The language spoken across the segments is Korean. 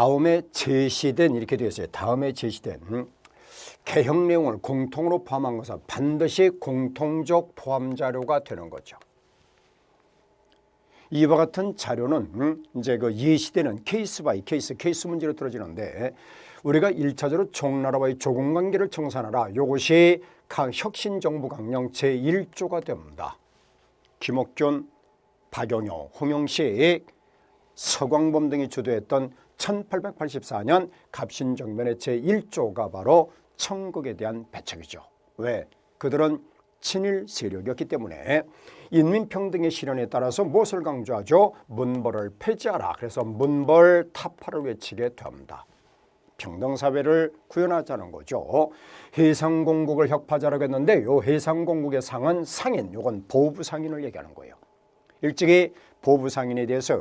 다음에 제시된 이렇게 되어 있어요. 다음에 제시된 음, 개혁 내용을 공통으로 포함한 것은 반드시 공통적 포함 자료가 되는 거죠. 이와 같은 자료는 음, 이제 그 예시되는 케이스 바이 케이스 케이스 문제로 들어지는데 우리가 일차적으로 종나라와의 조공 관계를 청산하라. 이것이 혁신 정부 강령 제1조가 됩니다. 김옥균, 박영효, 홍영식, 서광범 등이 주도했던 1884년 갑신정변의 제1조가 바로 천국에 대한 배척이죠. 왜? 그들은 친일 세력이었기 때문에 인민평등의 실현에 따라서 무엇을 강조하죠? 문벌을 폐지하라. 그래서 문벌 타파를 외치게 됩니다. 평등사회를 구현하자는 거죠. 해상공국을 혁파자라고 했는데 요 해상공국의 상은 상인, 요건 보부상인을 얘기하는 거예요. 일찍이 보부상인에 대해서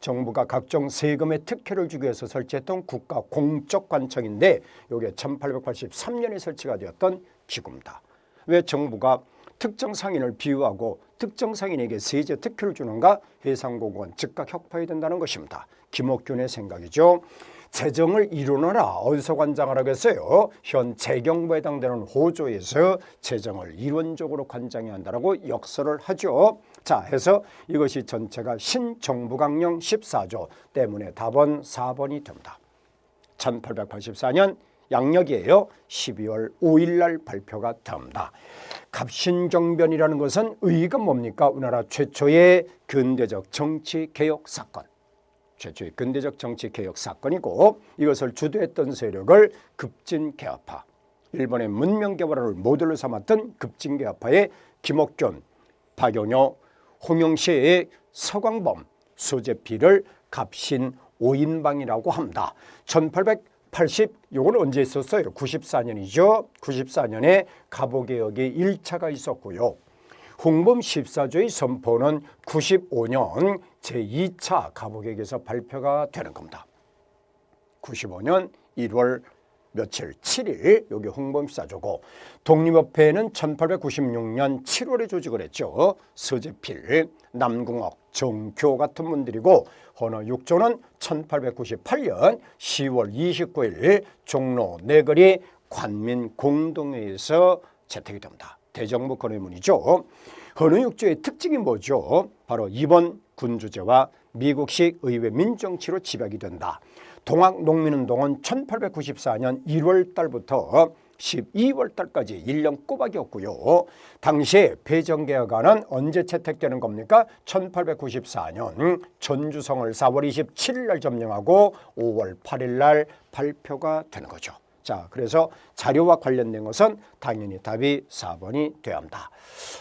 정부가 각종 세금의 특혜를 주기 위해서 설치했던 국가 공적 관청인데 이게 1883년에 설치가 되었던 기구입니다. 왜 정부가 특정 상인을 비유하고 특정 상인에게 세제 특혜를 주는가? 해상공국은 즉각 혁파해야 된다는 것입니다. 김옥균의 생각이죠. 재정을 이루느라 어디서 관장하라고 했어요? 현 재경부에 해당되는 호조에서 재정을 이론적으로 관장해야 한다고 역설을 하죠. 자, 해서 이것이 전체가 신정부 강령 14조 때문에 답은 4번이 됩니다. 1884년 양력이에요. 12월 5일 날 발표가 됩니다. 갑신정변이라는 것은 의의가 뭡니까? 우리나라 최초의 근대적 정치 개혁 사건. 최초의 근대적 정치 개혁 사건이고 이것을 주도했던 세력을 급진개혁파, 일본의 문명 개발을 모델로 삼았던 급진개혁파의 김옥균, 박용효, 홍영시의 서광범, 수제피를 갑신 오인방이라고 합니다. 1880 요건 언제 있었어요? 94년이죠. 94년에 갑오개혁이 1차가 있었고요. 홍범 14조의 선포는 95년 제2차 갑오개혁에서 발표가 되는 겁니다. 95년 1월 며칠 7일 여기 홍범 14조고 독립협회는 1896년 7월에 조직을 했죠. 서재필, 남궁옥, 정교 같은 분들이고 헌어 6조는 1898년 10월 29일 종로 내거리 관민 공동회에서 채택이 됩니다. 대정부 건의문이죠. 헌어 6조의 특징이 뭐죠? 바로 이번 군주제와 미국식 의회 민정치로 집약이 된다. 동학 농민운동은 1894년 1월 달부터 12월 달까지 1년 꼬박이었고요. 당시에 배정개혁안은 언제 채택되는 겁니까? 1894년 전주성을 4월 27일 날 점령하고 5월 8일 날 발표가 되는 거죠. 자, 그래서 자료와 관련된 것은 당연히 답이 4번이 되어야 합니다.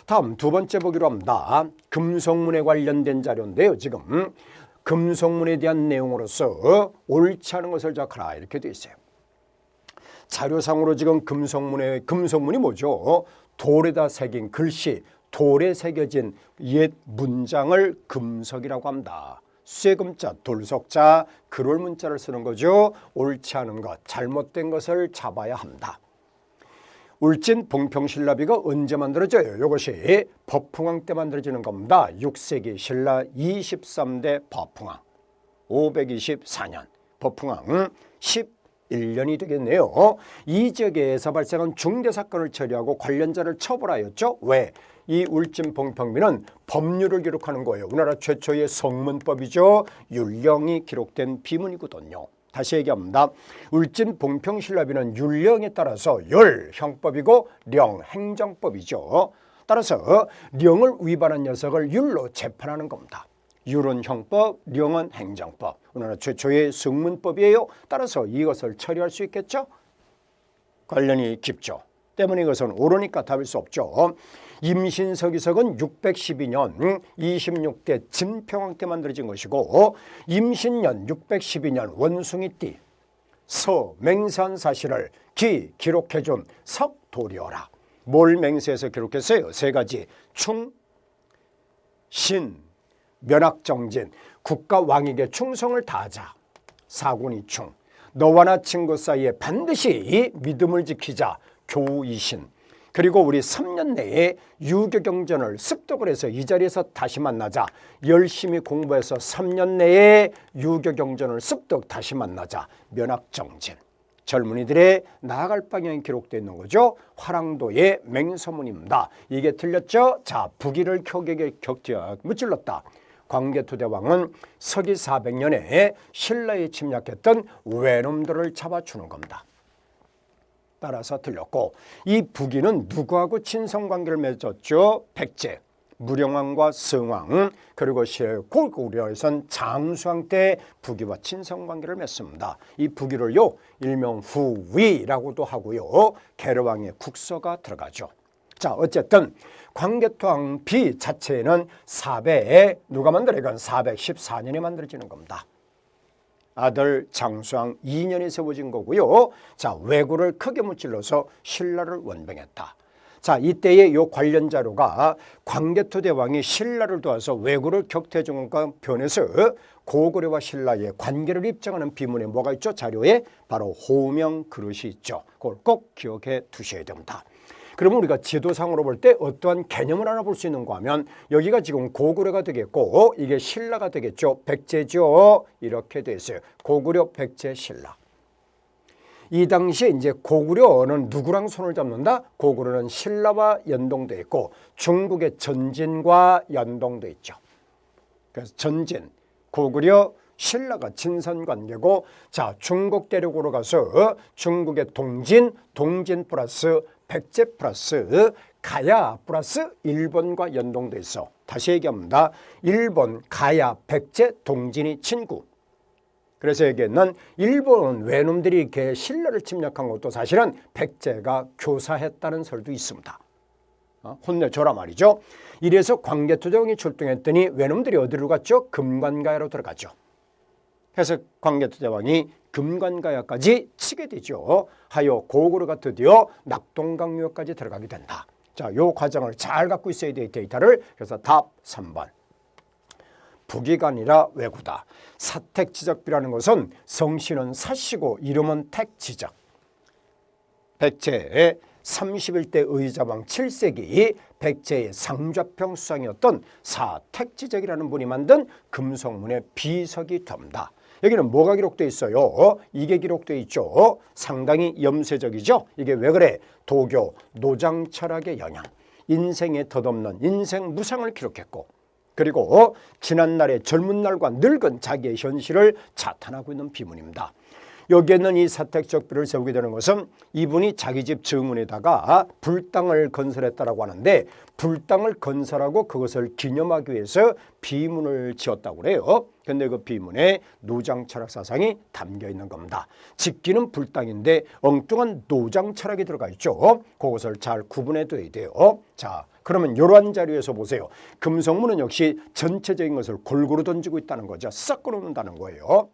다음 두 번째 보기로 합니다. 금속문에 관련된 자료인데요. 지금 금속문에 대한 내용으로서 옳지 않은 것을 적하라 이렇게 되어 있어요. 자료상으로 지금 금속문의 금속문이 뭐죠? 돌에다 새긴 글씨, 돌에 새겨진 옛 문장을 금석이라고 합니다. 쇠금자, 돌석자, 그롤 문자를 쓰는 거죠. 옳지 않은 것, 잘못된 것을 잡아야 합니다. 울진 봉평신라비가 언제 만들어져요? 이것이 법흥왕 때 만들어지는 겁니다. 6세기 신라 23대 법흥왕 524년 법흥왕 11년이 되겠네요. 이 지역에서 발생한 중대 사건을 처리하고 관련자를 처벌하였죠. 왜? 이 울진 봉평민은 법률을 기록하는 거예요. 우리나라 최초의 성문법이죠. 율령이 기록된 비문이거든요. 다시 얘기합니다. 울진 봉평신라비는 율령에 따라서 율 형법이고 령 행정법이죠. 따라서 령을 위반한 녀석을 율로 재판하는 겁니다. 율은 형법, 령은 행정법. 우리나라 최초의 성문법이에요. 따라서 이것을 처리할 수 있겠죠? 관련이 깊죠. 때문에 이것은 옳으니까 답일 수 없죠. 임신서기석은 612년 26대 진평왕 때 만들어진 것이고 임신년 612년 원숭이띠 서 맹세한 사실을 기 기록해준 석도리어라. 뭘 맹세해서 기록했어요? 세 가지 충, 신, 면학정진, 국가 왕에게 충성을 다하자. 사군이충, 너와 나 친구 사이에 반드시 이 믿음을 지키자. 교이신, 그리고 우리 3년 내에 유교경전을 습득을 해서 이 자리에서 다시 만나자. 열심히 공부해서 3년 내에 유교경전을 습득 다시 만나자. 면학정진. 젊은이들의 나아갈 방향이 기록되어 있는 거죠. 화랑도의 맹서문입니다. 이게 틀렸죠? 자, 북위를 격에게 격투 무찔렀다. 광개토대왕은 서기 400년에 신라에 침략했던 외놈들을 잡아주는 겁니다. 따라서 틀렸고 이 북위는 누구하고 친성관계를 맺었죠? 백제, 무령왕과 성왕 그리고 고구려에선 장수왕 때 북위와 친성관계를 맺습니다. 이 북위를요 일명 후위라고도 하고요 계르왕의 국서가 들어가죠. 자 어쨌든 광개토왕비 자체는 400에 누가 만들어 이건 414년에 만들어지는 겁니다. 아들 장수왕 2년이 세워진 거고요. 자, 왜구를 크게 무찔러서 신라를 원병했다. 자, 이때의 요 관련 자료가 광개토 대왕이 신라를 도와서 왜구를 격퇴해 준 것과 변해서 고구려와 신라의 관계를 입증하는 비문에 뭐가 있죠? 자료에 바로 호명 그릇이 있죠. 그걸 꼭 기억해 두셔야 됩니다. 그러면 우리가 지도상으로 볼 때 어떠한 개념을 알아볼 수 있는가 하면 여기가 지금 고구려가 되겠고 이게 신라가 되겠죠. 백제죠. 이렇게 돼 있어요. 고구려, 백제, 신라. 이 당시에 이제 고구려는 누구랑 손을 잡는다? 고구려는 신라와 연동돼 있고 중국의 전진과 연동돼 있죠. 그래서 전진, 고구려, 신라가 친선 관계고 자 중국 대륙으로 가서 중국의 동진, 동진 플러스 백제 플러스 가야 플러스 일본과 연동돼 있어. 다시 얘기합니다. 일본, 가야, 백제, 동진이 친구. 그래서 여기에는 일본 외놈들이 이렇게 신라를 침략한 것도 사실은 백제가 교사했다는 설도 있습니다. 어? 혼내줘라 말이죠. 이래서 광개토정이 출동했더니 외놈들이 어디로 갔죠? 금관가야로 들어갔죠. 그래서 광개토대왕이 금관가야까지 치게 되죠. 하여 고구려가 드디어 낙동강유까지 들어가게 된다. 자, 요 과정을 잘 갖고 있어야 돼 데이터를. 그래서 답 3번. 북이가 아니라 왜구다. 사택지적비라는 것은 성씨는 사시고 이름은 택지적. 백제의 31대 의자왕 7세기 백제의 상좌평 수상이었던 사택지적이라는 분이 만든 금성문의 비석이 됩니다. 여기는 뭐가 기록되어 있어요? 이게 기록되어 있죠. 상당히 염세적이죠. 이게 왜 그래? 도교, 노장 철학의 영향, 인생에 덧없는 인생 무상을 기록했고 그리고 지난날의 젊은 날과 늙은 자기의 현실을 자탄하고 있는 비문입니다. 여기에는 이 사택적비를 세우게 되는 것은 이분이 자기 집 정문에다가 불당을 건설했다라고 하는데 불당을 건설하고 그것을 기념하기 위해서 비문을 지었다고 그래요. 근데 그 비문에 노장 철학 사상이 담겨 있는 겁니다. 짓기는 불당인데 엉뚱한 노장 철학이 들어가 있죠. 그것을 잘 구분해 둬야 돼요. 자, 그러면 이러한 자료에서 보세요. 금성문은 역시 전체적인 것을 골고루 던지고 있다는 거죠. 싹 끌어놓는다는 거예요.